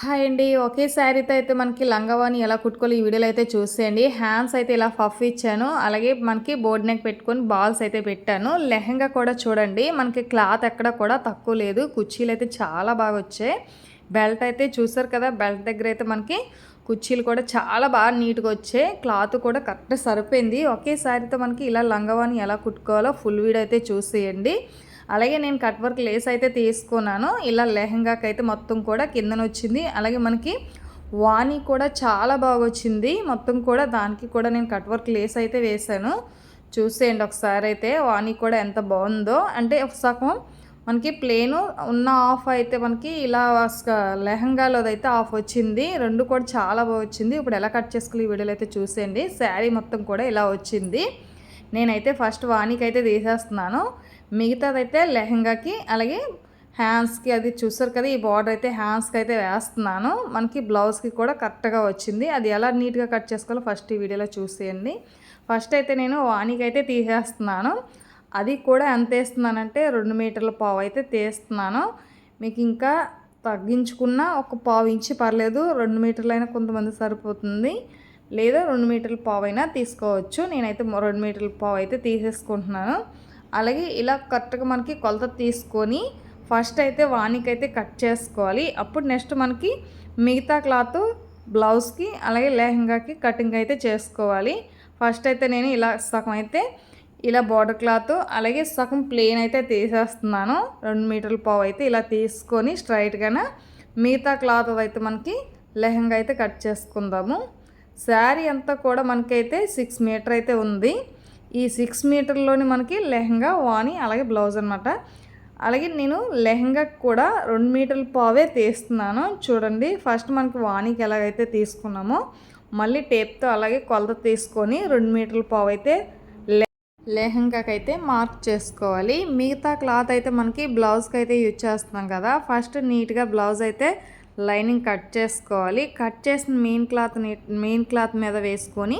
Hi అండి. ఒకే శారీతో అయితే మనకి లంగవాణి ఎలా కుట్టుకోవాలి ఈ వీడియోలో అయితే చూసేయండి. హ్యాండ్స్ అయితే ఇలా ఫఫ్ ఇచ్చాను. అలాగే మనకి బోర్డ్ నెక్ పెట్టుకొని బాల్స్ అయితే పెట్టాను. లెహంగా కూడా చూడండి. మనకి క్లాత్ ఎక్కడ కూడా తక్కువ లేదు. కుర్చీలు అయితే చాలా బాగా వచ్చాయి. బెల్ట్ అయితే చూసారు కదా బెల్ట్ దగ్గర అయితే మనకి కుర్చీలు కూడా చాలా బాగా నీట్గా వచ్చాయి. క్లాత్ కూడా కరెక్ట్ సరిపోయింది. ఒకే శారీతో మనకి ఇలా లంగవాణి ఎలా కుట్టుకోవాలో ఫుల్ వీడియో అయితే చూసేయండి. అలాగే నేను కట్ వర్క్ లేస్ అయితే తీసుకున్నాను. ఇలా లెహంగాకి అయితే మొత్తం కూడా కిందన వచ్చింది అలాగే మనకి వాణి కూడా చాలా బాగా వచ్చింది మొత్తం కూడా దానికి కూడా నేను కట్ వర్క్ లేస్ అయితే వేశాను. చూసేయండి ఒకసారి అయితే వాణి కూడా ఎంత బాగుందో. అంటే ఒక సగం మనకి ప్లేను ఉన్న ఆఫ్ అయితే మనకి ఇలా లెహంగాలోదైతే అయితే ఆఫ్ వచ్చింది. రెండు కూడా చాలా బాగా వచ్చింది ఇప్పుడు ఎలా కట్ చేసుకోవాలి ఈ వీడియోలో అయితే చూసేయండి. శారీ మొత్తం కూడా ఇలా వచ్చింది. నేనైతే ఫస్ట్ వాణికి అయితే తీసేస్తున్నాను. మిగతాదైతే లెహంగాకి అలాగే హ్యాండ్స్కి అది చూసారు కదా ఈ బార్డర్ అయితే హ్యాండ్స్కి అయితే వేస్తున్నాను. మనకి బ్లౌజ్కి కూడా కరెక్ట్గా వచ్చింది. అది ఎలా నీట్గా కట్ చేసుకోవాలో ఫస్ట్ ఈ వీడియోలో చూసేయండి. ఫస్ట్ అయితే నేను వాణికి అయితే తీసేస్తున్నాను. అది కూడా ఎంత వేస్తున్నానంటే రెండు మీటర్ల పావు అయితే తీస్తున్నాను. మీకు ఇంకా తగ్గించుకున్న ఒక పావు ఇంచి పర్లేదు రెండు మీటర్లైనా కొంతమంది సరిపోతుంది. లేదా రెండు మీటర్ల పావు అయినా తీసుకోవచ్చు. నేనైతే రెండు మీటర్ల పావు అయితే తీసేసుకుంటున్నాను. అలాగే ఇలా కరెక్ట్గా మనకి కొలత తీసుకొని ఫస్ట్ అయితే వానికైతే కట్ చేసుకోవాలి. అప్పుడు నెక్స్ట్ మనకి మిగతా క్లాత్ బ్లౌజ్కి అలాగే లెహంగాకి కటింగ్ అయితే చేసుకోవాలి. ఫస్ట్ అయితే నేను ఇలా సగం అయితే ఇలా బార్డర్ క్లాత్ అలాగే సగం ప్లెయిన్ అయితే తీసేస్తున్నాను. రెండు మీటర్ల పావు అయితే ఇలా తీసుకొని స్ట్రైట్గానే మిగతా క్లాత్ అయితే మనకి లెహంగా అయితే కట్ చేసుకుందాము. శారీ అంతా కూడా మనకైతే సిక్స్ మీటర్ అయితే ఉంది. ఈ సిక్స్ మీటర్లోని మనకి లెహంగా వాణి అలాగే బ్లౌజ్ అనమాట అలాగే నేను లెహంగా కూడా రెండు మీటర్ల పావే తీస్తున్నాను. చూడండి ఫస్ట్ మనకి వాణికి ఎలాగైతే తీసుకున్నామో మళ్ళీ టేప్తో అలాగే కొలత తీసుకొని రెండు మీటర్ల పావు అయితే లెహంగాకి అయితే మార్క్ చేసుకోవాలి. మిగతా క్లాత్ అయితే మనకి బ్లౌజ్కి అయితే యూజ్ చేస్తున్నాం కదా ఫస్ట్ నీట్గా బ్లౌజ్ అయితే లైనింగ్ కట్ చేసుకోవాలి. కట్ చేసిన మెయిన్ క్లాత్ మెయిన్ క్లాత్ మీద వేసుకొని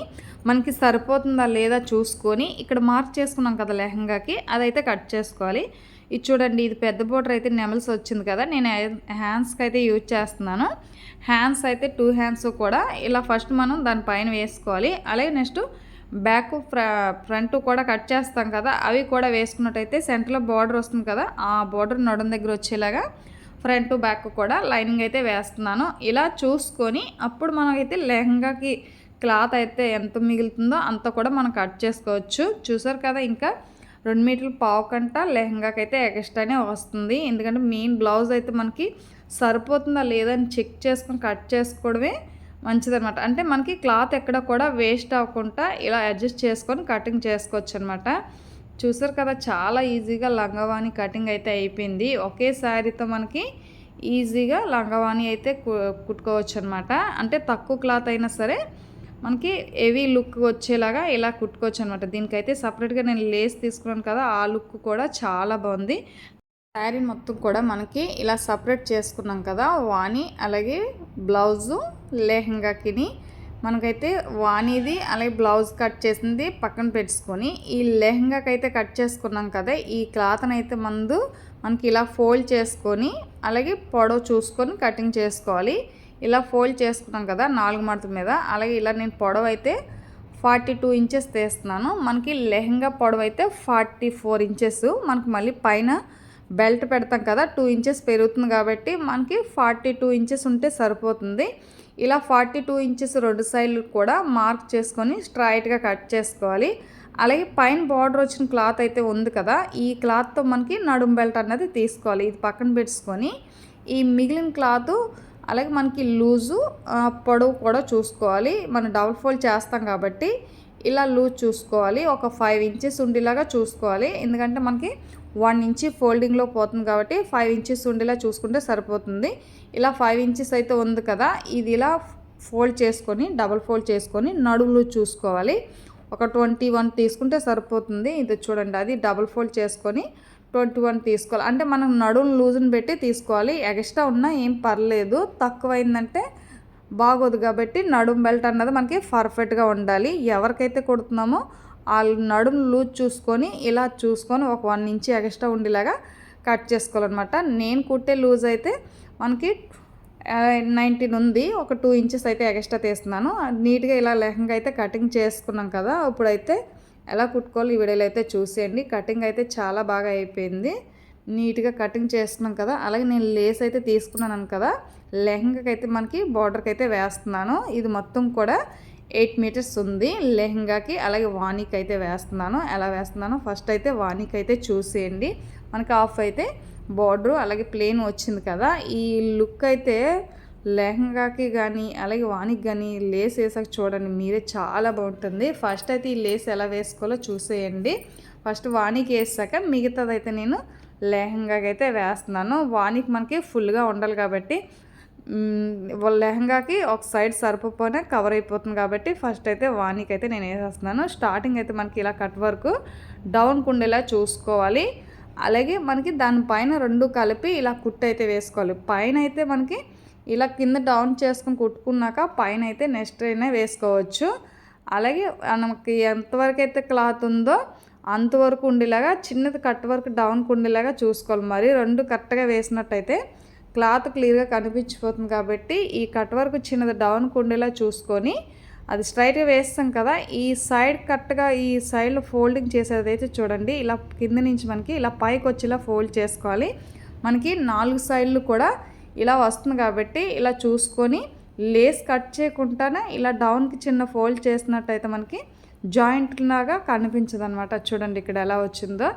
మనకి సరిపోతుందా లేదా చూసుకొని ఇక్కడ మార్క్ చేసుకున్నాం కదా లెహంగాకి అదైతే కట్ చేసుకోవాలి. ఇది చూడండి ఇది పెద్ద బోర్డర్ అయితే నెమల్స్ వచ్చింది కదా నేను హ్యాండ్స్కి అయితే యూజ్ చేస్తున్నాను. హ్యాండ్స్ అయితే టూ హ్యాండ్స్ కూడా ఇలా ఫస్ట్ మనం దానిపైన వేసుకోవాలి. అలాగే నెక్స్ట్ బ్యాక్ ఫ్ర ఫ్రంట్ కూడా కట్ చేస్తాం కదా అవి కూడా వేసుకున్నట్టయితే సెంటర్లో బార్డర్ వస్తుంది కదా ఆ బార్డర్ నడుం దగ్గర వచ్చేలాగా ఫ్రంట్ బ్యాక్ కూడా లైనింగ్ అయితే వేస్తున్నాను. ఇలా చూసుకొని అప్పుడు మనకైతే లెహంగాకి క్లాత్ అయితే ఎంత మిగులుతుందో అంత కూడా మనం కట్ చేసుకోవచ్చు. చూసారు కదా ఇంకా రెండు మీటర్లు పావు కంట లెహంగాకి అయితే ఎక్స్ట్రానే వస్తుంది. ఎందుకంటే మెయిన్ బ్లౌజ్ అయితే మనకి సరిపోతుందా లేదని చెక్ చేసుకొని కట్ చేసుకోవడమే మంచిదనమాట అంటే మనకి క్లాత్ ఎక్కడ కూడా వేస్ట్ అవ్వకుండా ఇలా అడ్జస్ట్ చేసుకొని కటింగ్ చేసుకోవచ్చు అనమాట చూసారు కదా చాలా ఈజీగా లంగవాణి కటింగ్ అయితే అయిపోయింది. ఒకే శారీతో మనకి ఈజీగా లంగవాణి అయితే కుట్టుకోవచ్చు అనమాట అంటే తక్కువ క్లాత్ అయినా సరే మనకి హెవీ లుక్ వచ్చేలాగా ఇలా కుట్టుకోవచ్చు అనమాట దీనికైతే సపరేట్గా నేను లేస్ తీసుకున్నాను కదా ఆ లుక్ కూడా చాలా బాగుంది. శారీ మొత్తం కూడా మనకి ఇలా సపరేట్ చేసుకున్నాం కదా వాణి అలాగే బ్లౌజు లెహంగాకిని మనకైతే వాణిది అలాగే బ్లౌజ్ కట్ చేసింది పక్కన పెట్టుకొని ఈ లెహంగాకి అయితే కట్ చేసుకున్నాం కదా ఈ క్లాత్ని అయితే మందు మనకి ఇలా ఫోల్డ్ చేసుకొని అలాగే పొడవు చూసుకొని కటింగ్ చేసుకోవాలి. ఇలా ఫోల్డ్ చేసుకున్నాం కదా నాలుగు మడత మీద అలాగే ఇలా నేను పొడవు అయితే ఫార్టీ టూ ఇంచెస్ తీస్తున్నాను. మనకి లెహంగా పొడవు అయితే ఫార్టీ ఫోర్ ఇంచెస్ మనకి మళ్ళీ పైన బెల్ట్ పెడతాం కదా టూ ఇంచెస్ పెరుగుతుంది కాబట్టి మనకి ఫార్టీ టూ ఇంచెస్ ఉంటే సరిపోతుంది. ఇలా ఫార్టీ టూ ఇంచెస్ రెండు సైడ్లు కూడా మార్క్ చేసుకొని స్ట్రైట్గా కట్ చేసుకోవాలి. అలాగే పైన బార్డర్ వచ్చిన క్లాత్ అయితే ఉంది కదా ఈ క్లాత్తో మనకి నడుం బెల్ట్ అనేది తీసుకోవాలి. ఇది పక్కన పెట్టుకొని ఈ మిగిలిన క్లాత్ అలాగే మనకి లూజు పొడవు కూడా చూసుకోవాలి. మనం డబుల్ ఫోల్డ్ చేస్తాం కాబట్టి ఇలా లూజ్ చూసుకోవాలి. ఒక ఫైవ్ ఇంచెస్ ఉండేలాగా చూసుకోవాలి. ఎందుకంటే మనకి వన్ ఇంచి ఫోల్డింగ్లో పోతుంది కాబట్టి ఫైవ్ ఇంచెస్ ఉండేలా చూసుకుంటే సరిపోతుంది. ఇలా ఫైవ్ ఇంచెస్ అయితే ఉంది కదా ఇది ఇలా ఫోల్డ్ చేసుకొని డబల్ ఫోల్డ్ చేసుకొని నడువులు చూసుకోవాలి. ఒక ట్వంటీ వన్ తీసుకుంటే సరిపోతుంది. ఇది చూడండి అది డబుల్ ఫోల్డ్ చేసుకొని ట్వంటీ వన్ తీసుకోవాలి. అంటే మనం నడుము లూజ్ని పెట్టి తీసుకోవాలి. ఎక్స్ట్రా ఉన్నా ఏం పర్లేదు. తక్కువైందంటే బాగోదు కాబట్టి నడుము బెల్ట్ అన్నది మనకి పర్ఫెక్ట్గా ఉండాలి. ఎవరికైతే కొడుతున్నామో వాళ్ళ నడుము లూజ్ చూసుకొని ఇలా చూసుకొని ఒక వన్ ఇంచ్ ఎక్స్ట్రా ఉండేలాగా కట్ చేసుకోవాలన్నమాట. నేను కుట్టే లూజ్ అయితే మనకి నైన్టీన్ ఉంది. ఒక టూ ఇంచెస్ అయితే ఎక్స్ట్రా తీస్తున్నాను. నీట్గా ఇలా లెహంగా అయితే కటింగ్ చేసుకున్నాం కదా ఇప్పుడైతే ఎలా కుట్టుకోవాలి ఈ వీడియోలో అయితే చూసేయండి. కటింగ్ అయితే చాలా బాగా అయిపోయింది. నీట్గా కటింగ్ చేస్తున్నాం కదా అలాగే నేను లేస్ అయితే తీసుకున్నాను కదా లెహంగాకి అయితే మనకి బార్డర్కి అయితే వేస్తున్నాను. ఇది మొత్తం కూడా ఎయిట్ మీటర్స్ ఉంది. లెహంగాకి అలాగే వాణికి అయితే వేస్తున్నాను. ఎలా వేస్తున్నానో ఫస్ట్ అయితే వాణికి అయితే చూసేయండి. మనకి ఆఫ్ అయితే బార్డరు అలాగే ప్లేన్ వచ్చింది కదా. ఈ లుక్ అయితే లెహంగాకి కానీ అలాగే వానికి కానీ లేస్ వేసాక చూడండి. మీరే చాలా బాగుంటుంది. ఫస్ట్ అయితే ఈ లేస్ ఎలా వేసుకోవాలో చూసేయండి. ఫస్ట్ వానికి వేసాక మిగతాదైతే నేను లెహంగాకి అయితే వేస్తున్నాను. వానికి మనకి ఫుల్గా ఉండాలి కాబట్టి లెహంగాకి ఒక సైడ్ సరిపోనే కవర్ అయిపోతుంది కాబట్టి ఫస్ట్ అయితే వానికి అయితే నేను వేసేస్తున్నాను. స్టార్టింగ్ అయితే మనకి ఇలా కట్ వర్క్ డౌన్ కుండేలా చూసుకోవాలి. అలాగే మనకి దానిపైన రెండు కలిపి ఇలా కుట్టు అయితే వేసుకోవాలి. పైన అయితే మనకి ఇలా కింద డౌన్ చేసుకుని కుట్టుకున్నాక పైన అయితే నెక్స్ట్ అయినా వేసుకోవచ్చు. అలాగే మనకి ఎంతవరకు అయితే క్లాత్ ఉందో అంతవరకు ఉండేలాగా చిన్నది కట్ వరకు డౌన్ ఉండేలాగా చూసుకోవాలి. మరి రెండు కరెక్ట్గా వేసినట్టయితే క్లాత్ క్లియర్గా కనిపించిపోతుంది కాబట్టి ఈ కట్ వరకు చిన్నది డౌన్ ఉండేలా చూసుకొని అది స్ట్రైట్గా వేస్తాం కదా ఈ సైడ్ కరెక్ట్గా ఈ సైడ్లో ఫోల్డింగ్ చేసేదైతే చూడండి ఇలా కింద నుంచి మనకి ఇలా పైకి వచ్చేలా ఫోల్డ్ చేసుకోవాలి. మనకి నాలుగు సైడ్లు కూడా ఇలా వస్తుంది కాబట్టి ఇలా చూసుకొని లేస్ కట్ చేయకుండానే ఇలా డౌన్కి చిన్న ఫోల్డ్ చేసినట్టయితే మనకి జాయింట్ లాగా కనిపించదు అనమాట చూడండి ఇక్కడ ఎలా వచ్చిందో.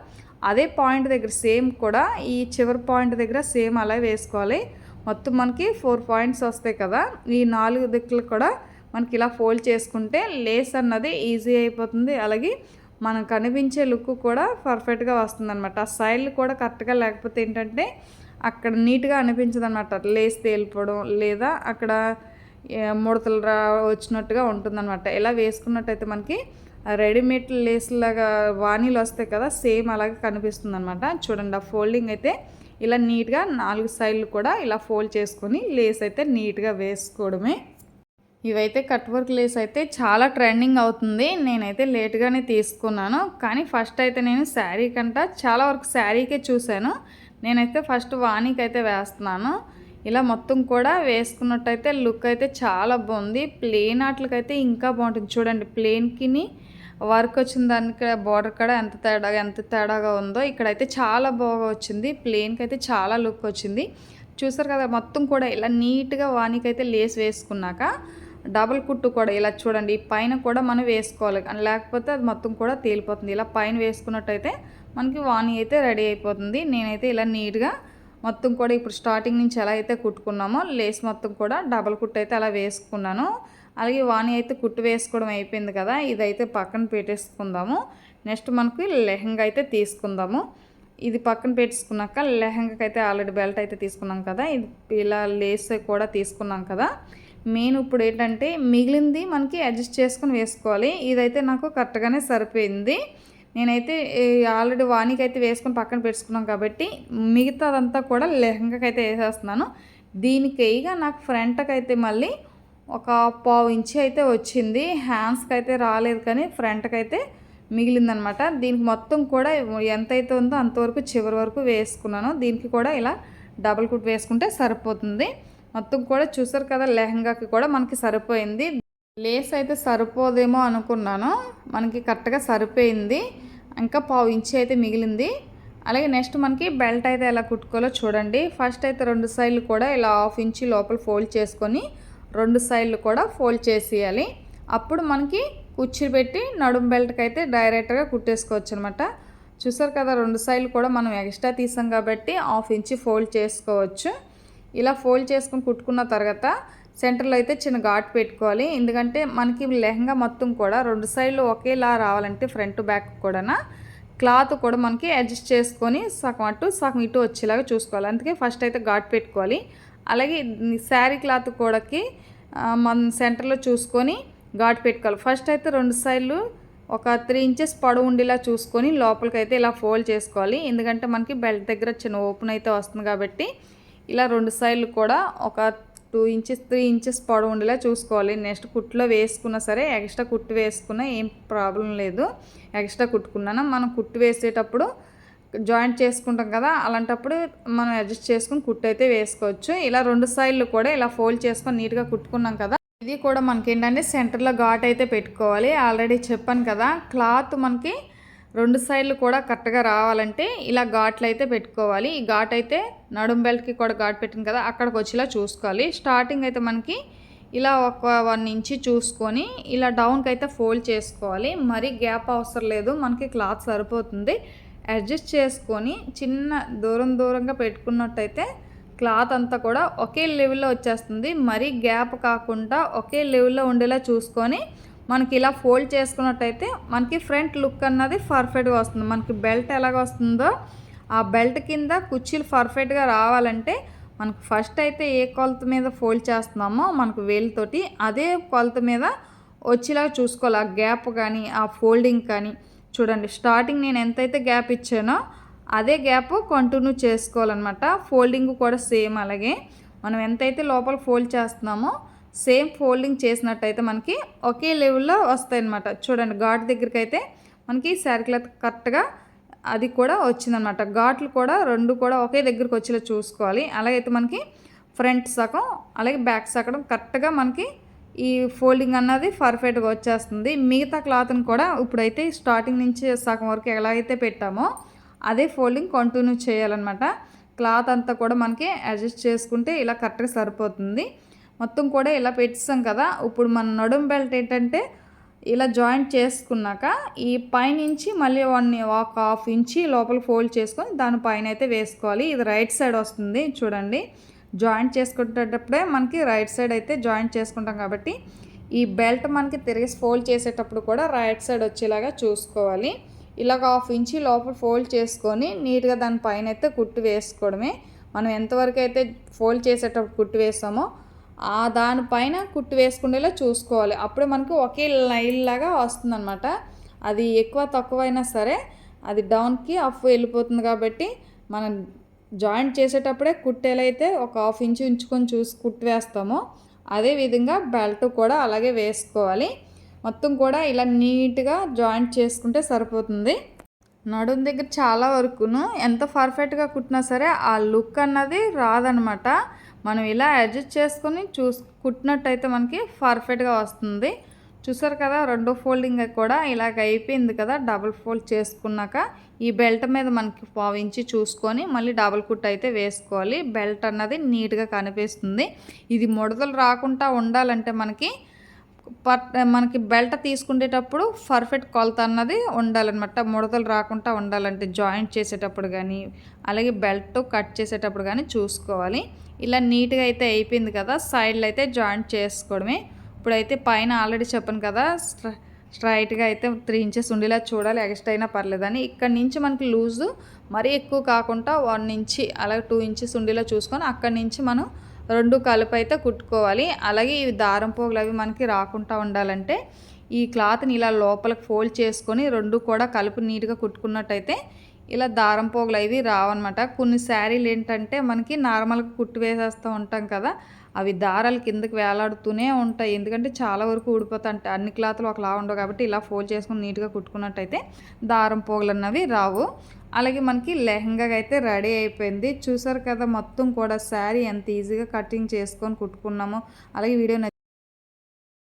అదే పాయింట్ దగ్గర సేమ్ కూడా ఈ చివరి పాయింట్ దగ్గర సేమ్ అలా వేసుకోవాలి. మొత్తం మనకి ఫోర్ పాయింట్స్ వస్తాయి కదా. ఈ నాలుగు దిక్కులు కూడా మనకి ఇలా ఫోల్డ్ చేసుకుంటే లేస్ అన్నది ఈజీ అయిపోతుంది. అలాగే మనకు కనిపించే లుక్ కూడా పర్ఫెక్ట్గా వస్తుంది అనమాట ఆ సైడ్లు కూడా కరెక్ట్గా లేకపోతే ఏంటంటే అక్కడ నీట్గా అనిపించదు అనమాట లేస్ తేలిపోవడం లేదా అక్కడ ముడతలు రా వచ్చినట్టుగా ఉంటుందన్నమాట. ఇలా వేసుకున్నట్టయితే మనకి రెడీమేడ్ లేస్ లాగా వాణీలు వస్తాయి కదా సేమ్ అలాగే కనిపిస్తుంది అనమాట చూడండి ఆ ఫోల్డింగ్ అయితే ఇలా నీట్గా నాలుగు సైడ్లు కూడా ఇలా ఫోల్డ్ చేసుకొని లేస్ అయితే నీట్గా వేసుకోవడమే. ఇవైతే కట్ వర్క్ లేస్ అయితే చాలా ట్రెండింగ్ అవుతుంది. నేనైతే లేట్గానే తీసుకున్నాను. కానీ ఫస్ట్ అయితే నేను శారీ కంట చాలా వరకు శారీకే చూశాను. నేనైతే ఫస్ట్ వాణికి అయితే వేస్తున్నాను. ఇలా మొత్తం కూడా వేసుకున్నట్టయితే లుక్ అయితే చాలా బాగుంది. ప్లేన్ ఆటలకైతే ఇంకా బాగుంటుంది. చూడండి ప్లెయిన్కిని వర్క్ వచ్చిన దానికి బార్డర్ కూడా ఎంత తేడా ఎంత తేడాగా ఉందో ఇక్కడైతే చాలా బాగా వచ్చింది. ప్లేన్కి అయితే చాలా లుక్ వచ్చింది. చూసారు కదా మొత్తం కూడా ఇలా నీట్గా వానికైతే లేస్ వేసుకున్నాక డబల్ కుట్టు కూడా ఇలా చూడండి పైన కూడా మనం వేసుకోవాలి. లేకపోతే అది మొత్తం కూడా తేలిపోతుంది. ఇలా పైన వేసుకున్నట్టయితే మనకి వాణి అయితే రెడీ అయిపోతుంది. నేనైతే ఇలా నీట్గా మొత్తం కూడా ఇప్పుడు స్టార్టింగ్ నుంచి ఎలా అయితే కుట్టుకున్నామో లేస్ మొత్తం కూడా డబల్ కుట్టు అయితే అలా వేసుకున్నాను. అలాగే వాణి అయితే కుట్టు వేసుకోవడం అయిపోయింది కదా ఇదైతే పక్కన పెట్టేసుకుందాము. నెక్స్ట్ మనకి లెహంగా అయితే తీసుకుందాము. ఇది పక్కన పెట్టేసుకున్నాక లెహంగాకి అయితే ఆల్రెడీ బెల్ట్ అయితే తీసుకున్నాం కదా ఇది ఇలా లేస్ కూడా తీసుకున్నాం కదా. మెయిన్ ఇప్పుడు ఏంటంటే మిగిలింది మనకి అడ్జస్ట్ చేసుకుని వేసుకోవాలి. ఇదైతే నాకు కరెక్ట్గానే సరిపోయింది. నేనైతే ఆల్రెడీ వానికి అయితే వేసుకొని పక్కన పెట్టుకున్నాం కాబట్టి మిగతాదంతా కూడా లెహంగాకి అయితే వేసేస్తున్నాను. దీనికి నాకు ఫ్రంట్కి అయితే మళ్ళీ ఒక పావు ఇంచి అయితే వచ్చింది. హ్యాండ్స్కి అయితే రాలేదు కానీ ఫ్రంట్కి అయితే మిగిలిందనమాట. దీనికి మొత్తం కూడా ఎంతైతే ఉందో అంతవరకు చివరి వరకు వేసుకున్నాను. దీనికి కూడా ఇలా డబల్ కుట్ వేసుకుంటే సరిపోతుంది. మొత్తం కూడా చూసారు కదా లెహంగాకి కూడా మనకి సరిపోయింది. లేస్ అయితే సరిపోదేమో అనుకున్నాను. మనకి కరెక్ట్గా సరిపోయింది. ఇంకా పావు ఇంచి అయితే మిగిలింది. అలాగే నెక్స్ట్ మనకి బెల్ట్ అయితే ఎలా కుట్టుకోవాలో చూడండి. ఫస్ట్ అయితే రెండు సైడ్లు కూడా ఇలా హాఫ్ ఇంచి లోపల ఫోల్డ్ చేసుకొని రెండు సైడ్లు కూడా ఫోల్డ్ చేసేయాలి. అప్పుడు మనకి కుర్చీలు పెట్టి నడుం బెల్ట్కి అయితే డైరెక్ట్గా కుట్టేసుకోవచ్చు అనమాట చూసారు కదా రెండు సైడ్లు కూడా మనం ఎక్స్ట్రా తీసాం కాబట్టి హాఫ్ ఇంచి ఫోల్డ్ చేసుకోవచ్చు. ఇలా ఫోల్డ్ చేసుకుని కుట్టుకున్న తర్వాత సెంటర్లో అయితే చిన్న ఘాట్ పెట్టుకోవాలి. ఎందుకంటే మనకి లెహంగా మొత్తం కూడా రెండు సైడ్లు ఒకేలా రావాలంటే ఫ్రంట్ బ్యాక్ కూడా క్లాత్ కూడా మనకి అడ్జస్ట్ చేసుకొని సగం అటు సగం ఇటు వచ్చేలాగా చూసుకోవాలి. అందుకే ఫస్ట్ అయితే ఘాట్ పెట్టుకోవాలి. అలాగే శారీ క్లాత్ కూడాకి మన సెంటర్లో చూసుకొని ఘాట్ పెట్టుకోవాలి. ఫస్ట్ అయితే రెండు సైడ్లు ఒక త్రీ ఇంచెస్ పొడవు ఉండేలా చూసుకొని లోపలికి అయితే ఇలా ఫోల్డ్ చేసుకోవాలి. ఎందుకంటే మనకి బెల్ట్ దగ్గర చిన్న ఓపెన్ అయితే వస్తుంది కాబట్టి ఇలా రెండు సైడ్లు కూడా ఒక టూ ఇంచెస్ త్రీ ఇంచెస్ పొడవు ఉండేలా చూసుకోవాలి. నెక్స్ట్ కుట్లో వేసుకున్నా సరే ఎక్స్ట్రా కుట్టు వేసుకున్నా ఏం ప్రాబ్లం లేదు. ఎక్స్ట్రా కుట్టుకున్నాను? మనం కుట్టు వేసేటప్పుడు జాయింట్ చేసుకుంటాం కదా అలాంటప్పుడు మనం అడ్జస్ట్ చేసుకుని కుట్టు అయితే వేసుకోవచ్చు. ఇలా రెండు సైడ్లు కూడా ఇలా ఫోల్డ్ చేసుకొని నీట్గా కుట్టుకున్నాం కదా ఇది కూడా మనకి ఏంటంటే సెంటర్లో ఘాట్ అయితే పెట్టుకోవాలి. ఆల్రెడీ చెప్పాను కదా క్లాత్ మనకి రెండు సైడ్లు కూడా కరెక్ట్గా రావాలంటే ఇలా ఘాట్లు అయితే పెట్టుకోవాలి. ఈ ఘాట్ అయితే నడుం బెల్ట్కి కూడా ఘాట్ పెట్టింది కదా అక్కడికి వచ్చేలా చూసుకోవాలి. స్టార్టింగ్ అయితే మనకి ఇలా ఒక వన్ ఇంచి చూసుకొని ఇలా డౌన్కి అయితే ఫోల్డ్ చేసుకోవాలి. మరీ గ్యాప్ అవసరం లేదు మనకి క్లాత్ సరిపోతుంది. అడ్జస్ట్ చేసుకొని చిన్న దూరం దూరంగా పెట్టుకున్నట్టయితే క్లాత్ అంతా కూడా ఒకే లెవెల్లో వచ్చేస్తుంది. మరీ గ్యాప్ కాకుండా ఒకే లెవెల్లో ఉండేలా చూసుకొని మనకి ఇలా ఫోల్డ్ చేసుకున్నట్టయితే మనకి ఫ్రంట్ లుక్ అన్నది పర్ఫెక్ట్గా వస్తుంది. మనకి బెల్ట్ ఎలాగ వస్తుందో ఆ బెల్ట్ కింద కుర్చీలు పర్ఫెక్ట్గా రావాలంటే మనకు ఫస్ట్ అయితే ఏ కొలత మీద ఫోల్డ్ చేస్తున్నామో మనకు వేలుతోటి అదే కొలత మీద వచ్చేలాగా చూసుకోవాలి. ఆ గ్యాప్ కానీ ఆ ఫోల్డింగ్ కానీ. చూడండి స్టార్టింగ్ నేను ఎంతైతే గ్యాప్ ఇచ్చానో అదే గ్యాప్ కంటిన్యూ చేసుకోవాలన్నమాట. ఫోల్డింగ్ కూడా సేమ్ అలాగే. మనం ఎంతైతే లోపల ఫోల్డ్ చేస్తున్నామో సేమ్ ఫోల్డింగ్ చేసినట్టయితే మనకి ఒకే లెవెల్లో వస్తాయన్నమాట. చూడండి ఘాట్ దగ్గరికి అయితే మనకి శారీ క్లాత్ కరెక్ట్గా అది కూడా వచ్చిందనమాట ఘాట్లు కూడా రెండు కూడా ఒకే దగ్గరికి వచ్చేలా చూసుకోవాలి. అలాగైతే మనకి ఫ్రంట్ సగం అలాగే బ్యాక్ సగం కరెక్ట్గా మనకి ఈ ఫోల్డింగ్ అన్నది పర్ఫెక్ట్గా వచ్చేస్తుంది. మిగతా క్లాత్ని కూడా ఇప్పుడైతే స్టార్టింగ్ నుంచి సగం వరకు ఎలాగైతే పెట్టామో అదే ఫోల్డింగ్ కంటిన్యూ చేయాలన్నమాట. క్లాత్ అంతా కూడా మనకి అడ్జస్ట్ చేసుకుంటే ఇలా కరెక్ట్గా సరిపోతుంది. మొత్తం కూడా ఇలా పెట్టిస్తాం కదా. ఇప్పుడు మన నడుం బెల్ట్ ఏంటంటే ఇలా జాయింట్ చేసుకున్నాక ఈ పైనుంచి మళ్ళీ వన్ ఒక హాఫ్ ఇంచి లోపల ఫోల్డ్ చేసుకొని దానిపైన అయితే వేసుకోవాలి. ఇది రైట్ సైడ్ వస్తుంది. చూడండి. జాయింట్ చేసుకునేటప్పుడే మనకి రైట్ సైడ్ అయితే జాయింట్ చేసుకుంటాం కాబట్టి ఈ బెల్ట్ మనకి తిరిగి ఫోల్డ్ చేసేటప్పుడు కూడా రైట్ సైడ్ వచ్చేలాగా చూసుకోవాలి. ఇలాగ హాఫ్ ఇంచి లోపల ఫోల్డ్ చేసుకొని నీట్గా దాని పైన అయితే కుట్టు వేసుకోవడమే. మనం ఎంతవరకు అయితే ఫోల్డ్ చేసేటప్పుడు కుట్టు వేస్తామో ఆ దానిపైన కుట్టు వేసుకునేలా చూసుకోవాలి. అప్పుడే మనకు ఒకే లైన్ లాగా వస్తుందన్నమాట. అది ఎక్కువ తక్కువైనా సరే అది డౌన్కి అఫ్ వెళ్ళిపోతుంది కాబట్టి మనం జాయింట్ చేసేటప్పుడే కుట్టేలైతే ఒక హాఫ్ ఇంచు ఉంచుకొని చూసి కుట్టు వేస్తామో అదే విధంగా బెల్ట్ కూడా అలాగే వేసుకోవాలి. మొత్తం కూడా ఇలా నీట్గా జాయింట్ చేసుకుంటే సరిపోతుంది. నడుం దగ్గర చాలా వరకును ఎంత పర్ఫెక్ట్గా కుట్టినా సరే ఆ లుక్ అన్నది రాదనమాట. మనం ఇలా అడ్జస్ట్ చేసుకొని చూసు కుట్టినట్టయితే మనకి పర్ఫెక్ట్గా వస్తుంది. చూసారు కదా రెండో ఫోల్డింగ్ కూడా ఇలాగ అయిపోయింది కదా డబుల్ ఫోల్డ్ చేసుకున్నాక ఈ బెల్ట్ మీద మనకి పావించి చూసుకొని మళ్ళీ డబుల్ కుట్ అయితే వేసుకోవాలి. బెల్ట్ అన్నది నీట్గా కనిపిస్తుంది. ఇది ముడతలు రాకుండా ఉండాలంటే మనకి పర్ మనకి బెల్ట్ తీసుకునేటప్పుడు పర్ఫెక్ట్ కొలత అన్నది ఉండాలన్నమాట. ముడతలు రాకుండా ఉండాలంటే జాయింట్ చేసేటప్పుడు కానీ అలాగే బెల్ట్ కట్ చేసేటప్పుడు కానీ చూసుకోవాలి. ఇలా నీట్గా అయితే అయిపోయింది కదా సైడ్లో అయితే జాయింట్ చేసుకోవడమే. ఇప్పుడైతే పైన ఆల్రెడీ చెప్పాను కదా స్ట్రైట్గా అయితే త్రీ ఇంచెస్ ఉండేలా చూడాలి ఎక్స్ట్రా అయినా పర్లేదని. ఇక్కడ నుంచి మనకి లూజు మరీ ఎక్కువ కాకుండా వన్ ఇంచి అలాగే టూ ఇంచెస్ ఉండేలా చూసుకొని అక్కడి నుంచి మనం రెండు కలుపు అయితే కుట్టుకోవాలి. అలాగే ఇవి దారం పోగులు అవి మనకి రాకుండా ఉండాలంటే ఈ క్లాత్ని ఇలా లోపలికి ఫోల్డ్ చేసుకొని రెండు కూడా కలుపు నీట్గా కుట్టుకున్నట్టయితే ఇలా దారం పోగులు అవి రావన్నమాట. కొన్ని శారీలు ఏంటంటే మనకి నార్మల్గా కుట్టు వేసేస్తూ ఉంటాం కదా అవి దారాలు కిందకి వేలాడుతూనే ఉంటాయి. ఎందుకంటే చాలా వరకు ఊడిపోతాయి అన్ని క్లాత్లు ఒకలా ఉండవు కాబట్టి ఇలా ఫోల్డ్ చేసుకుని నీట్గా కుట్టుకున్నట్టయితే దారం పోగులు అన్నవి రావు. అలాగే మనకి లెహంగా అయితే రెడీ అయిపోయింది. చూసారు కదా మొత్తం కూడా శారీ ఎంత ఈజీగా కటింగ్ చేసుకొని కుట్టుకున్నాము. అలాగే వీడియో